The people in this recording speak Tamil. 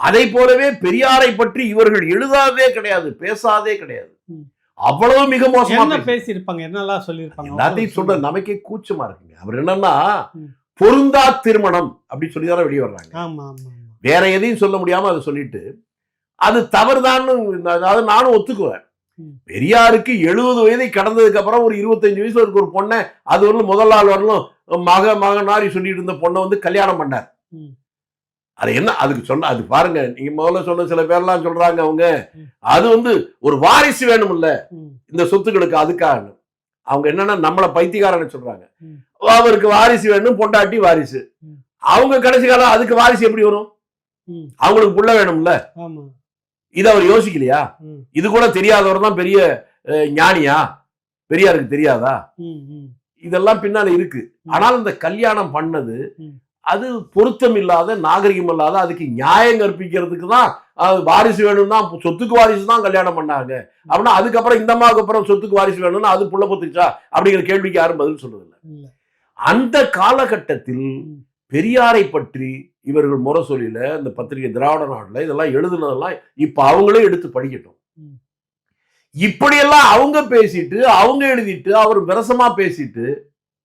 அதை போலவே பெரியாரை பற்றி இவர்கள் எழுதாதே கிடையாது பேசாதே கிடையாது. அவ்வளவு மிக மோசமா பேசியிருப்பாங்க? என்னெல்லாம் சொல்லியிருப்பாங்க? எல்லாத்தையும் சொல்ற நமக்கே கூச்சமா இருக்குங்க. அவர் என்னன்னா. பொருந்தா திருமணம் அப்படி சொல்லி தானே வெளியே வர்றாங்க. வேற எதையும் சொல்ல முடியாம அதை சொல்லிட்டு அது தவறுதான்னு அதாவது நானும் ஒத்துக்குவேன். பெரியாருக்கு எழுபது வயதை கடந்ததுக்கு அப்புறம் ஒரு இருபத்தஞ்சு வயசுல இருக்க ஒரு பொண்ணை அது வரலும் முதல் நாள் வரலும் மக மகனாரி சொல்லிட்டு இருந்த பொண்ணை வந்து கல்யாணம் பண்ணார். அது என்ன அதுக்கு சொன்ன அது பாருங்க நீங்க முதல்ல சொன்ன சில பேர்லாம் சொல்றாங்க அவங்க. அது வந்து ஒரு வாரிசு வேணும்ல. ம், இந்த சொத்துக்களுக்கு அதுக்காக அவங்க என்னன்னா நம்மளை பைத்தியக்காரன்னு சொல்றாங்க. அவருக்கு வாரிசு வேணும் பொண்டாட்டி வாரிசு. அவங்க கடைசி காலம் அதுக்கு வாரிசு எப்படி வரும்? அவங்களுக்கு புள்ள வேணும்ல. இதை அவர் யோசிக்கலையா? இது கூட தெரியாதவர் தான் பெரிய ஞானியா? பெரியாருக்கு தெரியாதா? இதெல்லாம் பின்னால இருக்கு. ஆனால் இந்த கல்யாணம் பண்ணது. அது பொருத்தம் இல்லாத நாகரிகம் இல்லாத அதுக்கு நியாயம் கற்பிக்கிறதுக்கு தான் அது வாரிசு வேணும் தான் சொத்துக்கு வாரிசு தான் கல்யாணம் பண்ணாங்க அப்படின்னா அதுக்கப்புறம் இந்த அம்மாவுக்கு அப்புறம் சொத்துக்கு வாரிசு வேணும்னா அது புள்ள பொத்துச்சா அப்படிங்கிற கேள்விக்கு யாரும் பதில் சொல்றதில்ல அந்த காலகட்டத்தில். பெரியாரை பற்றி இவர்கள் முரசொலியில இந்த பத்திரிகை திராவிட நாடுல இதெல்லாம் எழுதுனதெல்லாம் இப்ப அவங்களே எடுத்து படிக்கட்டும். இப்படியெல்லாம் அவங்க பேசிட்டு அவங்க எழுதிட்டு அவர் விரசமா பேசிட்டு